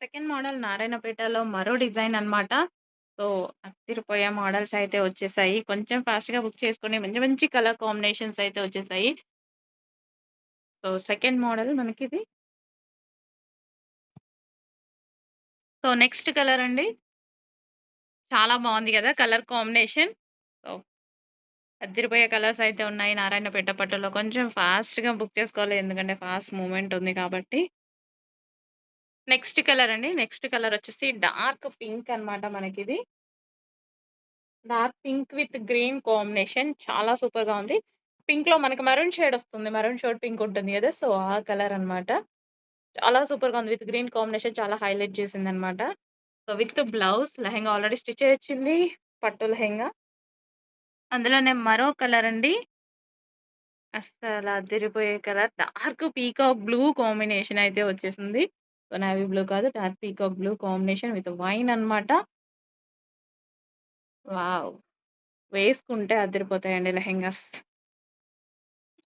Second model నారాయణపేటలో మరో design అనమాట. So, అత్తిరిపోయే models అయితే వచ్చేసాయి. కొంచెం ఫాస్ట్‌గా బుక్ చేసుకుని మంచి మంచి కలర్ కాంబినేషన్స్ అయితే వచ్చేసాయి. సో, సెకండ్ మోడల్ మనకి ఇది సో, నెక్స్ట్ కలర్ అండి. చాలా బాగుంది కదా కలర్ కాంబినేషన్. సో, అద్దిరిపోయే కలర్స్ అయితే ఉన్నాయి నారాయణపేట పట్టులో. కొంచెం ఫాస్ట్‌గా బుక్ చేసుకోవాలి. ఎందుకంటే ఫాస్ట్ మూమెంట్ ఉంది కాబట్టి. నెక్స్ట్ కలర్ అండి. నెక్స్ట్ కలర్ వచ్చేసి డార్క్ పింక్ అనమాట మనకిది. Dark pink with green combination చాలా సూపర్గా ఉంది. పింక్లో మనకి మెరూన్ షేడ్ వస్తుంది. మెరూన్ షేడ్ పింక్ ఉంటుంది కదా సో, ఆ కలర్ అనమాట. చాలా సూపర్గా ఉంది. విత్ గ్రీన్ కాంబినేషన్ చాలా హైలైట్ చేసింది అనమాట so, with blouse lehenga already stitch వచ్చింది పట్టు లెహెంగా. అందులోనే మరో కలర్ అండి. అస్సలు అదిరిపోయే colour. Dark peacock blue combination అయితే వచ్చేసింది. నేవీ బ్లూ కాదు. Dark peacock blue combination with wine అనమాట. వావ్! వేసుకుంటే అదిరిపోతాయండి లెహెంగాస్.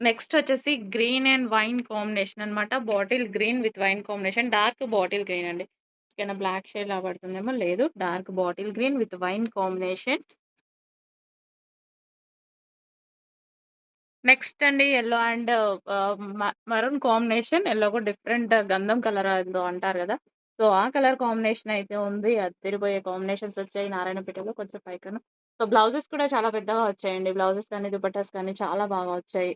నెక్స్ట్ వచ్చేసి గ్రీన్ అండ్ వైన్ కాంబినేషన్ అనమాట. Bottle green with wine combination. Dark bottle green అండి. ఏమైనా బ్లాక్ షేడ్‌లా పడుతుందేమో లేదు. Dark bottle green with wine combination. Next అండి యెల్లో అండ్ ఆహ్, మ మెరూన్ కాంబినేషన్. ఎల్లో కూడా డిఫరెంట్ గంధం కలర్ ఏదో అంటారు గదా! సో, ఆ కలర్ కాంబినేషన్ అయితే ఉంది. అదిరిపోయే కాంబినేషన్స్ వచ్చాయి నారాయణపేటలో కొంచెం పైకను. సో, బ్లౌజెస్ కూడా చాలా పెద్దగా వచ్చాయండి. బ్లౌజెస్ కానీ, దుపట్టాస్ కానీ చాలా బాగా వచ్చాయి.